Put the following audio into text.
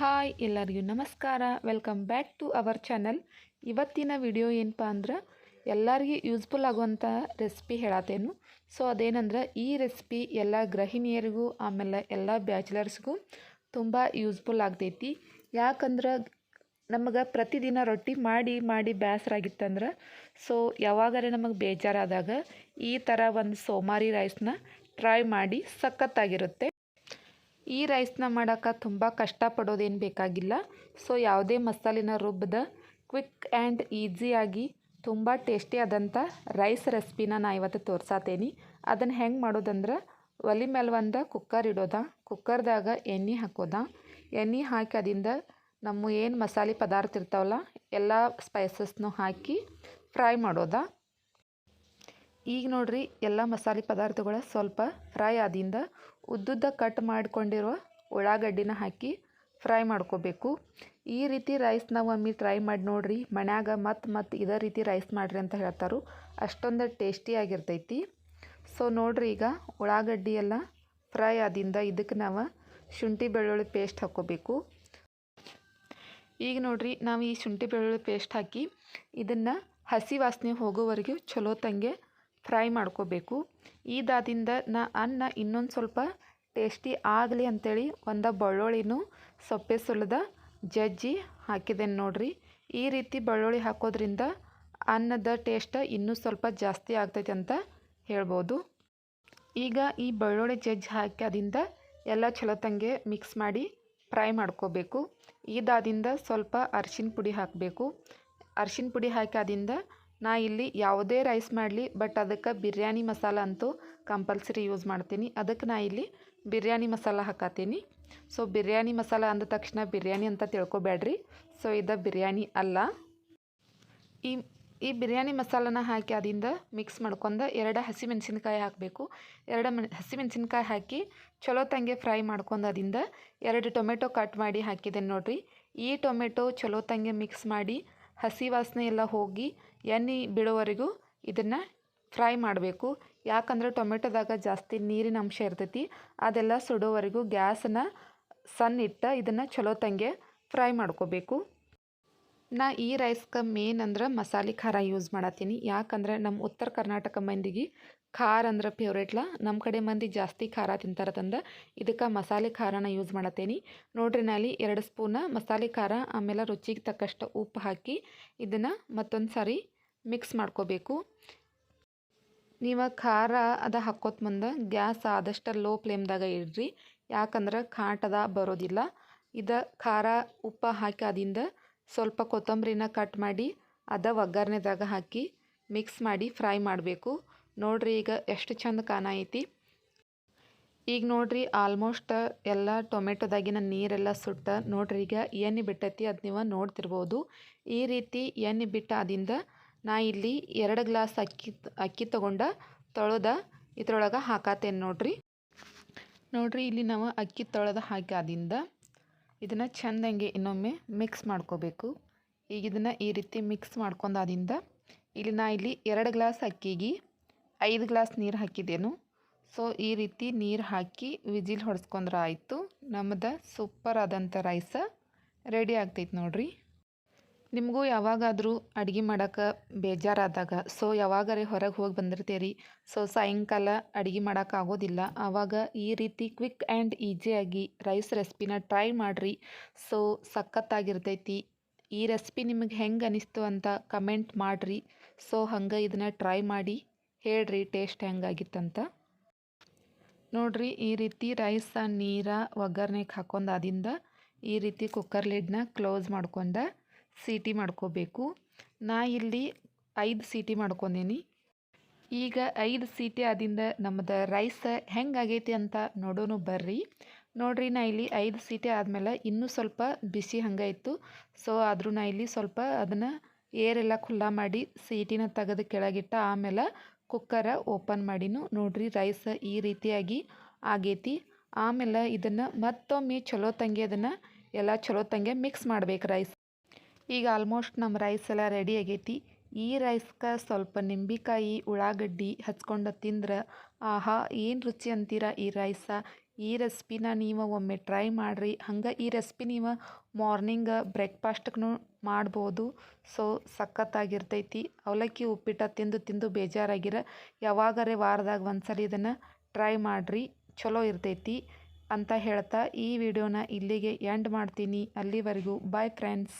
Hi ಎಲ್ಲರಿಗೂ ನಮಸ್ಕಾರ. Welcome back to our channel ಇವತ್ತಿನ ವಿಡಿಯೋ ಏನಪ್ಪ ಅಂದ್ರೆ ಎಲ್ಲರಿಗೂ ಯೂಸ್ಫುಲ್ ಆಗುವಂಥ ರೆಸಿಪಿ ಹೇಳತ್ತೇನು. ಸೊ ಅದೇನಂದ್ರೆ ಈ ರೆಸಿಪಿ ಎಲ್ಲ ಗೃಹಿಣಿಯರಿಗೂ, ಆಮೇಲೆ ಎಲ್ಲ ಬ್ಯಾಚುಲರ್ಸ್ಗೂ ತುಂಬ ಯೂಸ್ಫುಲ್ ಆಗ್ತೈತಿ. ಯಾಕಂದ್ರೆ ನಮಗೆ ಪ್ರತಿದಿನ ರೊಟ್ಟಿ ಮಾಡಿ ಮಾಡಿ ಬೇಸರಾಗಿತ್ತಂದ್ರೆ ಸೊ ಯಾವಾಗಾರೆ ನಮಗೆ ಬೇಜಾರಾದಾಗ ಈ ಥರ ಒಂದು ಸೋಮಾರಿ ರೈಸ್ನ ಟ್ರೈ ಮಾಡಿ ಸಖತ್ತಾಗಿರುತ್ತೆ. ಈ ರೈಸ್ನ ಮಾಡೋಕ್ಕೆ ತುಂಬ ಕಷ್ಟಪಡೋದೇನು ಬೇಕಾಗಿಲ್ಲ. ಸೊ, ಯಾವುದೇ ಮಸಾಲಿನ ರುಬ್ಬದ ಕ್ವಿಕ್ ಆ್ಯಂಡ್ ಈಸಿಯಾಗಿ ತುಂಬ ಟೇಸ್ಟಿ ಆದಂಥ ರೈಸ್ ರೆಸಿಪಿನ ನಾ ಇವತ್ತು ತೋರ್ಸಾತೇನಿ. ಅದನ್ನು ಹೆಂಗೆ ಮಾಡೋದಂದ್ರೆ ಒಲೆ ಮೇಲೆ ಒಂದು ಕುಕ್ಕರ್ ಇಡೋದ. ಕುಕ್ಕರ್ದಾಗ ಎಣ್ಣೆ ಹಾಕೋದ. ಎಣ್ಣೆ ಹಾಕಿ ಅದಿಂದ ನಮ್ಮ ಏನು ಮಸಾಲೆ ಪದಾರ್ಥ ಇರ್ತಾವಲ್ಲ, ಎಲ್ಲ ಸ್ಪೈಸಸ್ನೂ ಹಾಕಿ ಫ್ರೈ ಮಾಡೋದ. ಈಗ ನೋಡ್ರಿ, ಎಲ್ಲ ಮಸಾಲೆ ಪದಾರ್ಥಗಳು ಸ್ವಲ್ಪ ಫ್ರೈ ಆದಿಂದ ಉದ್ದುದ್ದ ಕಟ್ ಮಾಡ್ಕೊಂಡಿರೋ ಉಳ್ಳಾಗಡ್ಡಿನ ಹಾಕಿ ಫ್ರೈ ಮಾಡ್ಕೋಬೇಕು. ಈ ರೀತಿ ರೈಸ್ ನಾವು ಒಮ್ಮೆ ಟ್ರೈ ಮಾಡಿ ನೋಡಿರಿ, ಮನ್ಯಾಗ ಮತ್ತು ಮತ್ತು ಇದೇ ರೀತಿ ರೈಸ್ ಮಾಡಿರಿ ಅಂತ ಹೇಳ್ತಾರೆ. ಅಷ್ಟೊಂದು ಟೇಸ್ಟಿಯಾಗಿರ್ತೈತಿ ಸೊ ನೋಡಿರಿ ಈಗ ಉಳ್ಳಾಗಡ್ಡಿ ಎಲ್ಲ ಫ್ರೈ ಆದಿಂದ ಇದಕ್ಕೆ ನಾವು ಶುಂಠಿ ಬೆಳ್ಳುಳ್ಳಿ ಪೇಸ್ಟ್ ಹಾಕ್ಕೋಬೇಕು ಈಗ ನೋಡಿರಿ ನಾವು ಈ ಶುಂಠಿ ಬೆಳ್ಳುಳ್ಳಿ ಪೇಸ್ಟ್ ಹಾಕಿ ಇದನ್ನು ಹಸಿ ವಾಸನೆ ಹೋಗೋವರೆಗೂ ಚಲೋ ತಂಗೆ ಫ್ರೈ ಮಾಡ್ಕೋಬೇಕು. ಇದಾದಿಂದ ನಾ ಅನ್ನ ಇನ್ನೊಂದು ಸ್ವಲ್ಪ ಟೇಸ್ಟಿ ಆಗಲಿ ಅಂಥೇಳಿ ಒಂದು ಬೆಳ್ಳುಳ್ಳಿನೂ ಸೊಪ್ಪೆ ಸುಲಿದ ಜಜ್ಜಿ ಹಾಕಿದ್ದೇನೆ ನೋಡಿರಿ. ಈ ರೀತಿ ಬೆಳ್ಳುಳ್ಳಿ ಹಾಕೋದ್ರಿಂದ ಅನ್ನದ ಟೇಸ್ಟ್ ಇನ್ನೂ ಸ್ವಲ್ಪ ಜಾಸ್ತಿ ಆಗ್ತೈತೆ ಅಂತ ಹೇಳ್ಬೋದು. ಈಗ ಈ ಬೆಳ್ಳುಳ್ಳಿ ಜಜ್ಜಿ ಹಾಕಿ ಅದಿಂದ ಎಲ್ಲ ಚಲೋ ಮಿಕ್ಸ್ ಮಾಡಿ ಫ್ರೈ ಮಾಡ್ಕೋಬೇಕು. ಇದಾದಿಂದ ಸ್ವಲ್ಪ ಅರ್ಶಿನ ಪುಡಿ ಹಾಕಬೇಕು. ಅರ್ಶಿನ ಪುಡಿ ಹಾಕಿ ಅದಿಂದ ನಾ ಇಲ್ಲಿ ಯಾವುದೇ ರೈಸ್ ಮಾಡಲಿ ಬಟ್ ಅದಕ್ಕೆ ಬಿರಿಯಾನಿ ಮಸಾಲ ಅಂತೂ ಕಂಪಲ್ಸರಿ ಯೂಸ್ ಮಾಡ್ತೀನಿ. ಅದಕ್ಕೆ ನಾ ಇಲ್ಲಿ ಬಿರಿಯಾನಿ ಮಸಾಲ ಹಾಕತ್ತೀನಿ ಸೊ ಬಿರಿಯಾನಿ ಮಸಾಲ ಅಂದ ತಕ್ಷಣ ಬಿರಿಯಾನಿ ಅಂತ ತಿಳ್ಕೊಬೇಡ್ರಿ. ಸೊ ಇದು ಬಿರಿಯಾನಿ ಅಲ್ಲ. ಈ ಈ ಬಿರಿಯಾನಿ ಮಸಾಲನ ಹಾಕಿ ಅದಿಂದ ಮಿಕ್ಸ್ ಮಾಡ್ಕೊಂಡು ಎರಡು ಹಸಿಮೆಣ್ಸಿನ್ಕಾಯಿ ಹಾಕಬೇಕು. ಎರಡು ಮೆಣ್ ಹಸಿಮೆಣ್ಸಿನ್ಕಾಯಿ ಹಾಕಿ ಚಲೋ ತಂಗೆ ಫ್ರೈ ಮಾಡ್ಕೊಂಡು ಅದಿಂದ ಎರಡು ಟೊಮೆಟೊ ಕಟ್ ಮಾಡಿ ಹಾಕಿದ್ದೇನೆ ನೋಡಿರಿ. ಈ ಟೊಮೆಟೊ ಚಲೋ ತಂಗೆ ಮಿಕ್ಸ್ ಮಾಡಿ ಹಸಿ ವಾಸನೆ ಎಲ್ಲ ಹೋಗಿ ಎಣ್ಣೆ ಬಿಡೋವರೆಗೂ ಇದನ್ನು ಫ್ರೈ ಮಾಡಬೇಕು. ಯಾಕಂದ್ರೆ ಟೊಮೆಟೊದಾಗ ಜಾಸ್ತಿ ನೀರಿನ ಅಂಶ ಇರ್ತೈತಿ, ಅದೆಲ್ಲ ಸುಡೋವರೆಗೂ ಗ್ಯಾಸನ್ನು ಸಣ್ಣ ಇಟ್ಟ ಇದನ್ನು ಚಲೋ ತಂಗೆ ಫ್ರೈ ಮಾಡ್ಕೋಬೇಕು. ನಾ ಈ ರೈಸ್ಗೆ ಮೇನ್ ಅಂದ್ರೆ ಮಸಾಲೆ ಖಾರ ಯೂಸ್ ಮಾಡತ್ತೀನಿ. ಯಾಕಂದ್ರೆ ನಮ್ಮ ಉತ್ತರ ಕರ್ನಾಟಕ ಮಂದಿಗೆ ಖಾರ ಅಂದ್ರೆ ಫೇವ್ರೇಟ್ಲ ನಮ್ಮ ಕಡೆ ಮಂದಿ ಜಾಸ್ತಿ ಖಾರ ತಿಂತಾರತಂದ ಇದಕ್ಕೆ ಮಸಾಲೆ ಖಾರನ ಯೂಸ್ ಮಾಡತ್ತೇನಿ ನೋಡ್ರಿ ನಾಲಿ ಎರಡು ಸ್ಪೂನ ಮಸಾಲೆ ಖಾರ, ಆಮೇಲೆ ರುಚಿಗೆ ತಕ್ಕಷ್ಟು ಉಪ್ಪು ಹಾಕಿ ಇದನ್ನು ಮತ್ತೊಂದು ಸಾರಿ ಮಿಕ್ಸ್ ಮಾಡ್ಕೋಬೇಕು. ನೀವು ಖಾರ ಅದ ಹಾಕೋತ್ ಮುಂದೆ ಗ್ಯಾಸ್ ಆದಷ್ಟು ಲೋ ಫ್ಲೇಮ್ದಾಗ ಇಡ್ರಿ. ಯಾಕಂದ್ರೆ ಕಾಟದ ಬರೋದಿಲ್ಲ. ಇದು ಖಾರ ಉಪ್ಪು ಹಾಕಿ ಅದಿಂದ ಸ್ವಲ್ಪ ಕೊತ್ತಂಬರಿನ ಕಟ್ ಮಾಡಿ ಅದ ಒಗ್ಗರಣೆದಾಗ ಹಾಕಿ ಮಿಕ್ಸ್ ಮಾಡಿ ಫ್ರೈ ಮಾಡಬೇಕು. ನೋಡ್ರಿ ಈಗ ಎಷ್ಟು ಚಂದ ಕಾಣೈತಿ ಈಗ ನೋಡ್ರಿ ಆಲ್ಮೋಸ್ಟ್ ಎಲ್ಲ ಟೊಮೆಟೊದಾಗಿನ ನೀರೆಲ್ಲ ಸುಟ್ಟ ನೋಡ್ರಿ ಈಗ ಎಣ್ಣೆ ಬಿಟ್ಟೈತಿ ಅದು ನೀವು ನೋಡ್ತಿರ್ಬೋದು. ಈ ರೀತಿ ಎಣ್ಣೆ ಬಿಟ್ಟ ಅದಿಂದ ನಾ ಇಲ್ಲಿ ಎರಡು ಗ್ಲಾಸ್ ಅಕ್ಕಿ ಅಕ್ಕಿ ತೊಗೊಂಡ ತೊಳೆದ ಇದ್ರೊಳಗೆ ಹಾಕತ್ತೇನೆ ನೋಡ್ರಿ. ನೋಡ್ರಿ ಇಲ್ಲಿ ನಾವು ಅಕ್ಕಿ ತೊಳೆದ ಹಾಕಿ ಅದಿಂದ ಇದನ್ನು ಚೆಂದಂಗೆ ಇನ್ನೊಮ್ಮೆ ಮಿಕ್ಸ್ ಮಾಡ್ಕೋಬೇಕು. ಈಗ ಇದನ್ನು ಈ ರೀತಿ ಮಿಕ್ಸ್ ಮಾಡ್ಕೊಂಡಾದಿಂದ ಇಲ್ಲಿ ನಾ ಇಲ್ಲಿ ಎರಡು ಗ್ಲಾಸ್ ಅಕ್ಕಿಗೆ ಐದು ಗ್ಲಾಸ್ ನೀರು ಹಾಕಿದ್ದೇನು. ಸೊ ಈ ರೀತಿ ನೀರು ಹಾಕಿ ವಿಜಿಲ್ ಹೊಡೆಸ್ಕೊಂಡ್ರೆ ಆಯಿತು. ನಮ್ಮದು ಸೂಪರ್ ಆದಂಥ ರೈಸ ರೆಡಿ ಆಗ್ತೈತೆ ನೋಡ್ರಿ. ನಿಮಗೂ ಯಾವಾಗಾದರೂ ಅಡುಗೆ ಮಾಡೋಕೆ ಬೇಜಾರಾದಾಗ ಸೊ ಯಾವಾಗಾರೆ ಹೊರಗೆ ಹೋಗಿ ಬಂದಿರ್ತೀರಿ ಸೊ ಸಾಯಂಕಾಲ ಅಡುಗೆ ಮಾಡೋಕ್ಕಾಗೋದಿಲ್ಲ ಆವಾಗ ಈ ರೀತಿ ಕ್ವಿಕ್ ಆ್ಯಂಡ್ ಈಸಿಯಾಗಿ ರೈಸ್ ರೆಸಿಪಿನ ಟ್ರೈ ಮಾಡಿರಿ. ಸೊ ಸಖತ್ತಾಗಿರ್ತೈತಿ. ಈ ರೆಸಿಪಿ ನಿಮಗೆ ಹೆಂಗೆ ಅನಿಸ್ತು ಅಂತ ಕಮೆಂಟ್ ಮಾಡಿರಿ. ಸೊ ಹಂಗೆ ಇದನ್ನ ಟ್ರೈ ಮಾಡಿ. ಹೇಳ್ರಿ ಟೇಸ್ಟ್ ಹೆಂಗಾಗಿತ್ತಂತ. ನೋಡ್ರಿ ಈ ರೀತಿ ರೈಸ, ನೀರ ಹಾಕೊಂಡು ಆದಿಂದ ಈ ರೀತಿ ಕುಕ್ಕರ್ ಲಿಡ್ನ ಕ್ಲೋಸ್ ಮಾಡ್ಕೊಂಡು ಸೀಟಿ ಮಾಡ್ಕೋಬೇಕು. ನಾ ಇಲ್ಲಿ ಐದು ಸೀಟಿ ಮಾಡ್ಕೊಂಡೀನಿ. ಈಗ ಐದು ಸೀಟಿ ಆದಿಂದ ನಮ್ಮದು ರೈಸ್ ಹೆಂಗಾಗೈತಿ ಅಂತ ನೋಡೋನು ಬರ್ರಿ. ನೋಡ್ರಿ ನಾ ಇಲ್ಲಿ ಐದು ಸೀಟಿ ಆದಮೇಲೆ ಇನ್ನೂ ಸ್ವಲ್ಪ ಬಿಸಿ ಹಂಗಾಯಿತು. ಸೊ ಆದರೂ ನಾ ಇಲ್ಲಿ ಸ್ವಲ್ಪ ಅದನ್ನು ಏರೆಲ್ಲ ಖುಲ್ಲ ಮಾಡಿ ಸೀಟಿನ ತೆಗೆದು ಕೆಳಗಿಟ್ಟ ಆಮೇಲೆ ಕುಕ್ಕರ ಓಪನ್ ಮಾಡಿನೂ ನೋಡ್ರಿ ರೈಸ್ ಈ ರೀತಿಯಾಗಿ ಆಗೈತಿ. ಆಮೇಲೆ ಇದನ್ನು ಮತ್ತೊಮ್ಮೆ ಚಲೋ ತಂಗಿ ಅದನ್ನು ಎಲ್ಲ ಚಲೋ ತಂಗಿ ಮಿಕ್ಸ್ ಮಾಡ್ಬೇಕು ರೈಸ್ ಈಗ ಆಲ್ಮೋಸ್ಟ್ ನಮ್ಮ ರೈಸ್ ಎಲ್ಲ ರೆಡಿ ಆಗೈತಿ. ಈ ರೈಸ್ಗೆ ಸ್ವಲ್ಪ ನಿಂಬಿಕಾಯಿ, ಉಳ್ಳಾಗಡ್ಡಿ ಹಚ್ಕೊಂಡು ತಿಂದ್ರೆ ಆಹಾ ಏನು ರುಚಿ ಅಂತೀರ ಈ ರೈಸ ಈ ರೆಸಿಪಿನ ನೀವು ಒಮ್ಮೆ ಟ್ರೈ ಮಾಡಿರಿ. ಹಂಗೆ ಈ ರೆಸಿಪಿ ನೀವು ಮಾರ್ನಿಂಗ್ ಬ್ರೇಕ್ಫಾಸ್ಟ್ಗೂ ಮಾಡ್ಬೋದು. ಸೊ ಸಖತ್ತಾಗಿರ್ತೈತಿ. ಅವಲಕ್ಕಿ, ಉಪ್ಪಿಟ್ಟು ತಿಂದು ತಿಂದು ಬೇಜಾರಾಗಿರ ಯಾವಾಗರೆ ವಾರದಾಗ ಒಂದ್ಸಲ ಇದನ್ನು ಟ್ರೈ ಮಾಡಿರಿ. ಚಲೋ ಇರ್ತೈತಿ ಅಂತ ಹೇಳ್ತಾ ಈ ವಿಡಿಯೋನ ಇಲ್ಲಿಗೆ ಎಂಡ್ ಮಾಡ್ತೀನಿ. ಅಲ್ಲಿವರೆಗೂ ಬಾಯ್ ಫ್ರೆಂಡ್ಸ್